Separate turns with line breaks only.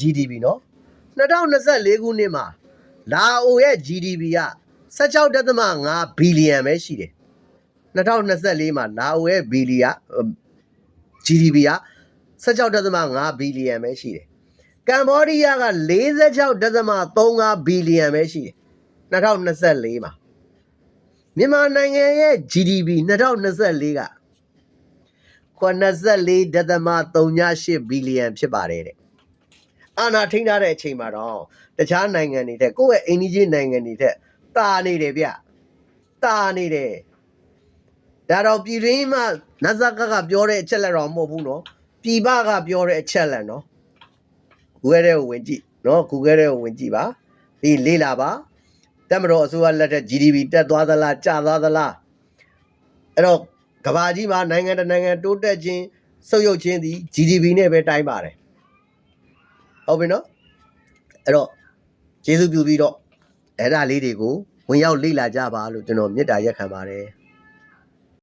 GDP နော်2024ခုနှစ်မှာလာအိုရဲ့ GDP က16.5ဘီလီယံပဲရှိတယ်2024မှာလာအိုရဲ့ဘီလီယံ GDP က16.5ဘီလီယံပဲရှိတယ်ကမ္ဘောဒီးယားက46.35ဘီလီယံပဲရှိတယ်2024မှာမြန်မာနိုင်ငံရဲ့ GDP 2024က84.38ဘီလီယံဖြစ်ပါတယ်တဲ့ အာနာထိန်းထားတဲ့အချိန်မှာတော့တခြားနိုင်ငံတွေတဲ့ကိုယ့်ရဲ့အိန္ဒိချင်းနိုင်ငံတွေတဲ့တာနေတယ်ဗျတာနေတယ်ဒါတော့ပြည်ရင်းမှနတ်ဇကကပြောတဲ့အချက်လက်တော့မဟုတ်ဘူးနော်ပြည်ပကပြောတဲ့အချက်လက်နော် Google ထဲကိုဝင်ကြည့်နော် Google ထဲကိုဝင်ကြည့်ပါပြီးလေ့လာပါတက်မတော်အစိုးရလက်ထက် GDP တက်သွားသလားကျသွားသလားအဲ့တော့ကဘာကြီးမှာနိုင်ငံတစ်နိုင်ငံတိုးတက်ခြင်းဆုပ်ယုပ်ခြင်းသည် GDP နဲ့ပဲတိုင်းပါတယ် ဟုတ်ပြီနော်အဲ့တော့ကျေးဇူးပြုပြီးတော့အဲ့ဒါလေးတွေကိုဝင်ရောက်လေ့လာကြပါလို့ကျွန်တော်မေတ္တာရက်ခံပါတယ်